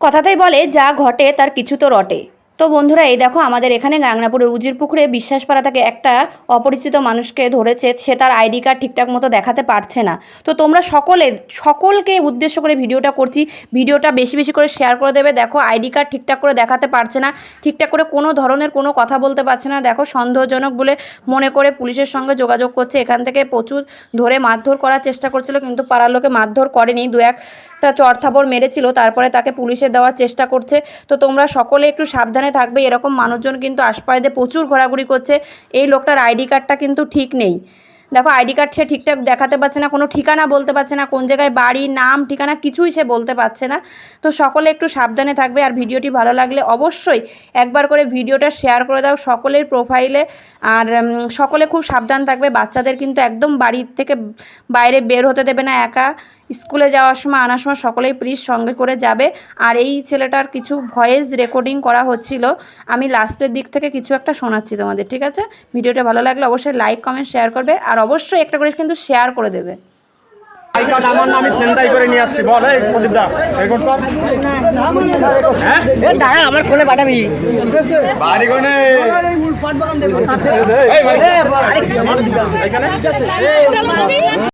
কথাতেই বলে যা ঘটে তার কিছু তো রটে। তো বন্ধুরা, এই দেখো আমাদের এখানে গাংনাপুরের উজির পুকুরে বিশ্বাসপাড়া থেকে একটা অপরিচিত মানুষকে ধরেছে, সে তার আইডি কার্ড ঠিকঠাক মতো দেখাতে পারছে না। তো তোমরা সকলে, সকলকে উদ্দেশ্য করে ভিডিওটা করছি, ভিডিওটা বেশি বেশি করে শেয়ার করে দেবে। দেখো, আইডি কার্ড ঠিকঠাক করে দেখাতে পারছে না, ঠিকঠাক করে কোনো ধরনের কোনো কথা বলতে পারছে না। দেখো, সন্দেহজনক বলে মনে করে পুলিশের সঙ্গে যোগাযোগ করছে। এখান থেকে প্রচুর ধরে মারধর করার চেষ্টা করছিল, কিন্তু পাড়ার লোকে মারধর করেনি। দু একটা চড়থাপড় মেরেছিল, তারপরে তাকে পুলিশে দেওয়ার চেষ্টা করছে। তো তোমরা সকলে একটু সাবধানে থাকবে। এরকম মানুষজন কিন্তু আশপাশে প্রচুর ঘোরাঘুরি করছে। এই লোকটার আইডি কার্ডটা কিন্তু ঠিক নেই। দেখো আইডি কার্ড সে ঠিকঠাক দেখাতে পারছে না, কোনো ঠিকানা বলতে পারছে না, কোন জায়গায় বাড়ি, নাম, ঠিকানা কিছুই সে বলতে পারছে না। তো সকলে একটু সাবধানে থাকবে আর ভিডিওটি ভালো লাগলে অবশ্যই একবার করে ভিডিওটা শেয়ার করে দাও সকলের প্রোফাইলে আর সকলে খুব সাবধান থাকবে, বাচ্চাদের কিন্তু একদম বাড়ির থেকে বাইরে বের হতে দেবে না, একা। স্কুলে যাওয়ার সময়, আনার সময় সকলেই প্লিজ সঙ্গে করে যাবে। আর এই ছেলেটার কিছু ভয়েস রেকর্ডিং করা হচ্ছিল। আমি লাস্টের দিক থেকে কিছু একটা শোনাচ্ছি তোমাদের, ঠিক আছে? ভিডিওটা ভালো লাগলে অবশ্যই লাইক কমেন্ট শেয়ার করবে। আর অবশ্যই একটা করে কিন্তু শেয়ার করে দেবে আই কার্ড আমার নামে চিন্তাই করে নিয়ে আসছি বল এই প্রদীপ দা রেকর্ড কর হ্যাঁ দাঁড়া আমার ফোনে পাঠাবি বাড়ি কোনে এই ভাই এখানে